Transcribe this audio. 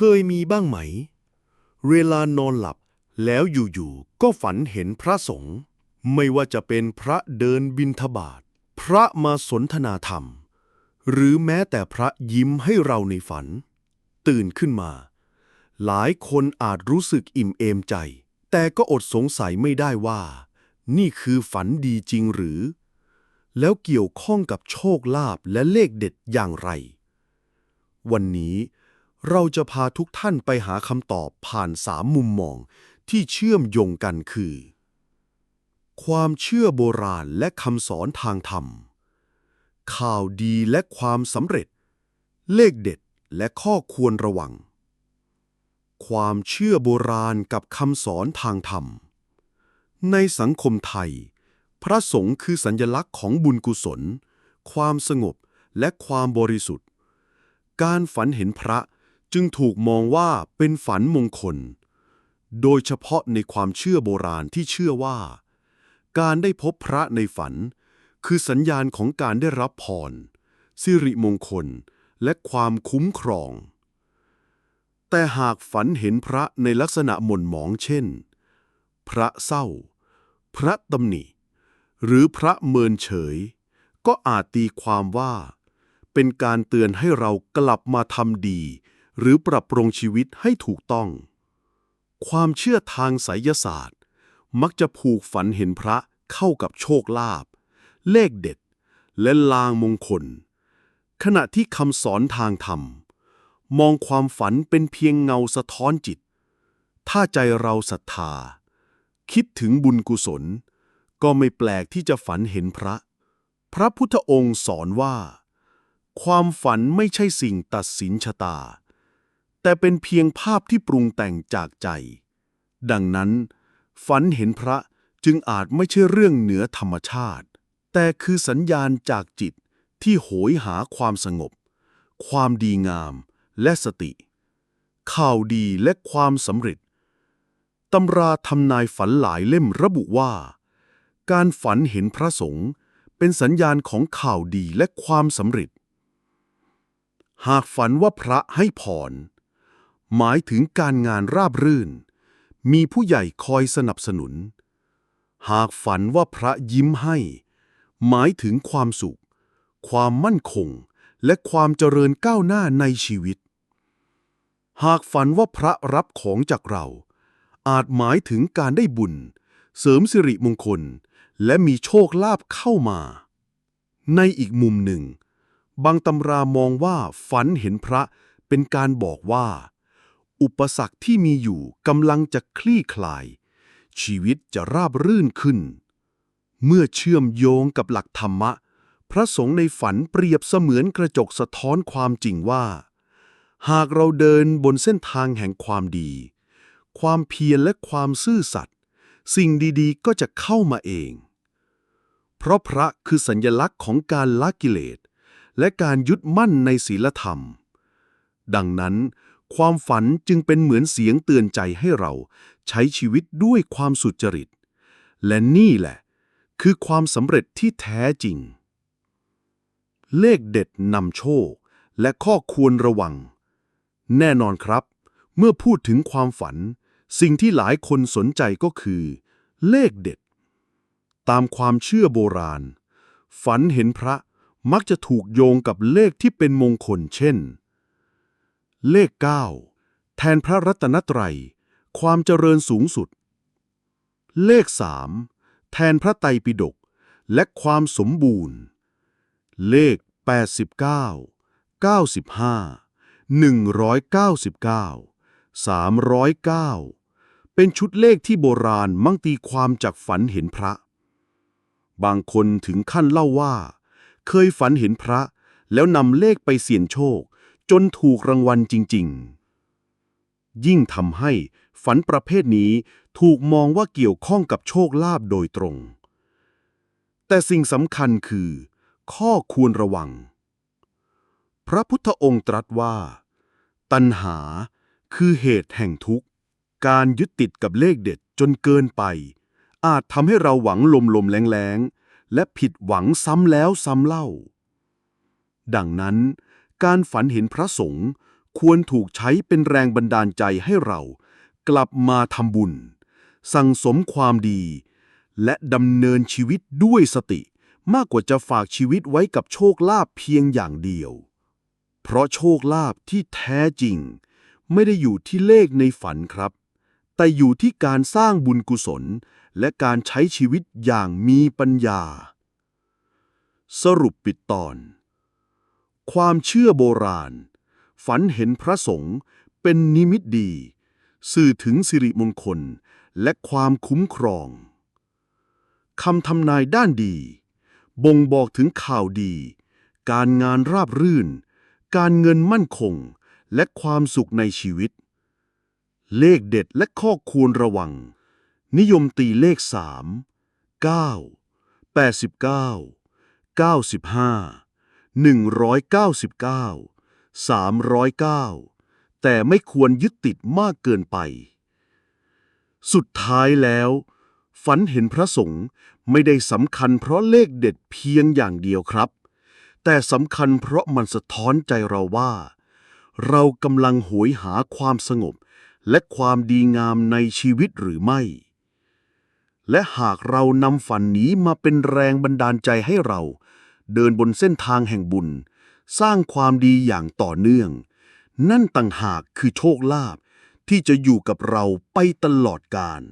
เคยมีบ้างไหม เวลานอนหลับแล้วอยู่ๆก็ฝันเห็นพระสงฆ์ไม่ว่าจะเป็นพระเดินบิณฑบาตพระมาสนทนาธรรม หรือแม้แต่พระยิ้มให้เราในฝัน ตื่นขึ้นมา หลายคนอาจรู้สึกอิ่มเอมใจ แต่ก็อดสงสัยไม่ได้ว่า นี่คือฝันดีจริงหรือ แล้วเกี่ยวข้องกับโชคลาภและเลขเด็ดอย่างไร วันนี้ เราจะพาทุกท่านไปหาคำตอบผ่านสามมุมมองที่เชื่อมโยงกันคือ ความเชื่อโบราณและคำสอนทางธรรม ข่าวดีและความสำเร็จ เลขเด็ดและข้อควรระวัง ความเชื่อโบราณกับคำสอนทางธรรม ในสังคมไทย พระสงฆ์คือสัญลักษณ์ของบุญกุศล ความสงบและความบริสุทธิ์ การฝันเห็นพระ จึงถูกมองว่าเป็นฝันมงคล โดยเฉพาะในความเชื่อโบราณที่เชื่อว่า การได้พบพระในฝัน คือสัญญาณของการได้รับพร สิริมงคล และความคุ้มครอง แต่หากฝันเห็นพระในลักษณะหม่นหมองเช่น พระเศร้า พระตำหนิ หรือพระเมินเฉย ก็อาจตีความว่าเป็นการเตือนให้เรากลับมาทำดี หรือปรับปรุงชีวิตให้ถูกต้อง ความเชื่อทางไสยศาสตร์ มักจะผูกฝันเห็นพระเข้ากับโชคลาภเลขเด็ด และลางมงคล ขณะที่คำสอนทางธรรม มองความฝันเป็นเพียงเงาสะท้อนจิต ถ้าใจเราศรัทธา คิดถึงบุญกุศล ก็ไม่แปลกที่จะฝันเห็นพระ พระพุทธองค์สอนว่า ความฝันไม่ใช่สิ่งตัดสินชะตา แต่เป็นเพียงภาพที่ปรุงแต่งจากใจ ดังนั้น ฝันเห็นพระจึงอาจไม่ใช่เรื่องเหนือธรรมชาติ แต่คือสัญญาณจากจิตที่โหยหาความสงบ ความดีงามและสติ ข่าวดีและความสำเร็จตำราทำนายฝันหลายเล่มระบุว่า การฝันเห็นพระสงฆ์เป็นสัญญาณของข่าวดีและความสำเร็จ หากฝันว่าพระให้พร หมายถึงการงานราบรื่น มีผู้ใหญ่คอยสนับสนุน หากฝันว่าพระยิ้มให้ หมายถึงความสุข ความมั่นคง และความเจริญก้าวหน้าในชีวิต หากฝันว่าพระรับของจากเรา อาจหมายถึงการได้บุญ เสริมสิริมงคล และมีโชคลาภเข้ามา ในอีกมุมหนึ่ง บางตำรามองว่าฝันเห็นพระเป็นการบอกว่า อุปสรรคที่มีอยู่กำลังจะคลี่คลาย ชีวิตจะราบรื่นขึ้น เมื่อเชื่อมโยงกับหลักธรรมะ พระสงฆ์ในฝันเปรียบเสมือนกระจกสะท้อนความจริงว่า หากเราเดินบนเส้นทางแห่งความดี ความเพียรและความซื่อสัตย์สิ่งดีๆ ก็จะเข้ามาเอง เพราะพระคือสัญลักษณ์ของการละกิเลสและการยึดมั่นในศีลธรรม ดังนั้น ความฝันจึงเป็นเหมือนเสียงเตือนใจให้เรา ใช้ชีวิตด้วยความสุจริต และนี่แหละ คือความสำเร็จที่แท้จริง เลขเด็ดนำโชค และข้อควรระวัง แน่นอนครับ เมื่อพูดถึงความฝัน สิ่งที่หลายคนสนใจก็คือ เลขเด็ด ตามความเชื่อโบราณ ฝันเห็นพระมักจะถูกโยงกับเลขที่เป็นมงคลเช่น เลข 9 แทนพระรัตนตรัย ความเจริญสูงสุด เลข 3 แทนพระไตรปิฎกและความสมบูรณ์ เลข 89 95 199 309 เป็นชุดเลขที่โบราณมั่งตีความจากฝันเห็นพระ บางคนถึงขั้นเล่าว่า เคยฝันเห็นพระแล้วนำเลขไปเสี่ยงโชค จนถูกรางวัลจริง ๆ ยิ่งทำให้ฝันประเภทนี้ถูกมองว่าเกี่ยวข้องกับโชคลาภโดยตรง แต่สิ่งสำคัญคือ ข้อควรระวัง พระพุทธองค์ตรัสว่า ตัณหาคือเหตุแห่งทุกข์ การยึดติดกับเลขเด็ดจนเกินไป อาจทำให้เราหวังลมลมๆแรงๆและผิดหวังซ้ำแล้วซ้ำเล่า ดังนั้น การฝันเห็นพระสงฆ์ควรถูกใช้เป็นแรงบันดาลใจให้เรา กลับมาทำบุญ สั่งสมความดี และดำเนินชีวิตด้วยสติ มากกว่าจะฝากชีวิตไว้กับโชคลาภเพียงอย่างเดียว เพราะโชคลาภที่แท้จริง ไม่ได้อยู่ที่เลขในฝันครับ แต่อยู่ที่การสร้างบุญกุศล และการใช้ชีวิตอย่างมีปัญญา สรุปปิดตอน ความเชื่อโบราณ ฝันเห็นพระสงฆ์เป็นนิมิตดี สื่อถึงสิริมงคลและความคุ้มครองคำทำนายด้านดี บ่งบอกถึงข่าวดี การงานราบรื่น การเงินมั่นคง และความสุขในชีวิต เลขเด็ดและข้อควรระวัง นิยมตีเลข 3 9 89 95 199 309 แต่ไม่ควรยึดติดมากเกินไป สุดท้ายแล้ว ฝันเห็นพระสงฆ์ไม่ได้สำคัญเพราะเลขเด็ดเพียงอย่างเดียวครับ แต่สำคัญเพราะมันสะท้อนใจเราว่า เรากำลังโหยหาความสงบและความดีงามในชีวิตหรือไม่ และหากเรานำฝันนี้มาเป็นแรงบันดาลใจให้เรา เดินบนเส้นทางแห่งบุญ สร้างความดีอย่างต่อเนื่อง นั่นต่างหากคือโชคลาภที่จะอยู่กับเราไปตลอดกาล